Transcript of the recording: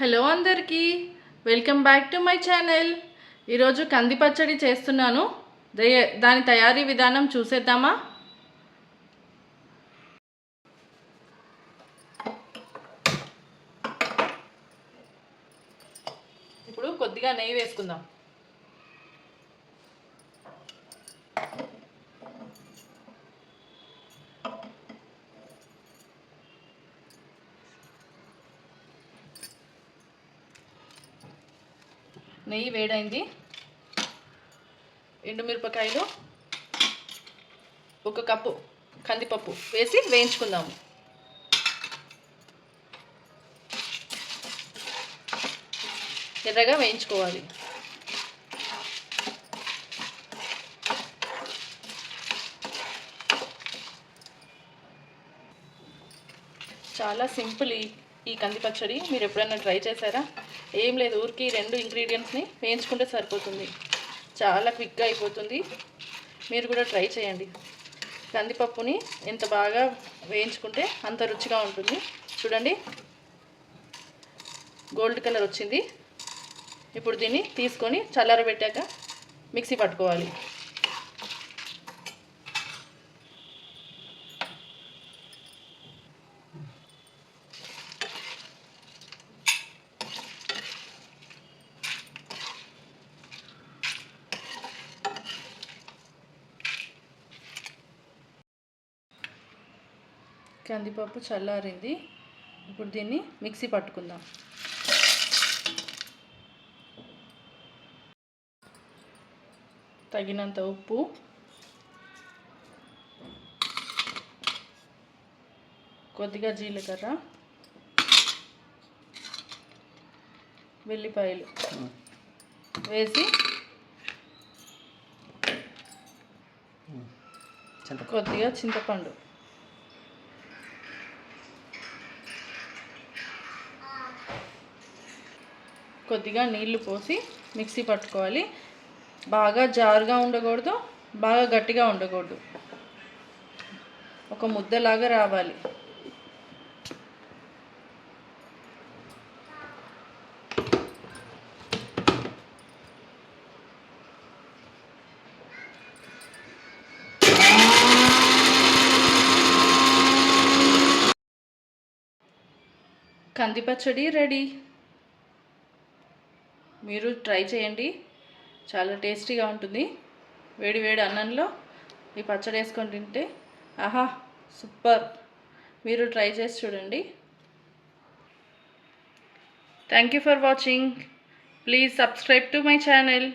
Hello అందరికీ welcome back to my channel. ఈరోజు కంది పచ్చడి చేస్తున్నాను. దయ- దాని తయారీ విధానం చూసేద్దామా? ఇప్పుడు కొద్దిగా నెయ్యి వేసుకుందాం. నెయ్యి వేడైంది. ఎండుమిరపకాయలు ఒక కప్పు కందిపప్పు వేసి వేయించుకుందాము. ఎర్రగా వేయించుకోవాలి. చాలా సింపుల్ ఈ కంది పచ్చడి. మీరు ఎప్పుడైనా ట్రై చేశారా? ఏం లేదు ఊరికి రెండు ఇంగ్రీడియంట్స్ని వేయించుకుంటే సరిపోతుంది. చాలా క్విక్గా అయిపోతుంది. మీరు కూడా ట్రై చేయండి. కందిపప్పుని ఎంత బాగా వేయించుకుంటే అంత రుచిగా ఉంటుంది. చూడండి. గోల్డ్ కలర్ వచ్చింది. ఇప్పుడు దీన్ని తీసుకొని చల్లారబెట్టాక మిక్సీ పట్టుకోవాలి. కందిపప్పు చల్లారింది. ఇప్పుడు దీన్ని మిక్సీ పట్టుకుందాం. తగినంత ఉప్పు. కొద్దిగా జీలకర్ర. వెల్లిపాయలు. వేసి కొద్దిగా చింతపండు. కొద్దిగా నీళ్ళు పోసి మిక్సీ పట్టుకోవాలి. బాగా జారుగా ఉండకూడదు బాగా గట్టిగా ఉండకూడదు. ఒక ముద్దలాగా రావాలి. కంది పచ్చడి రెడీ. మీరు ట్రై చేయండి. చాలా టేస్టీగా ఉంటుంది. వేడి వేడి అన్నంలో ఈ పచ్చడి వేసుకొని తింటే ఆహా సూపర్. మీరు ట్రై చేసి చూడండి. Thank you for watching please subscribe to my channel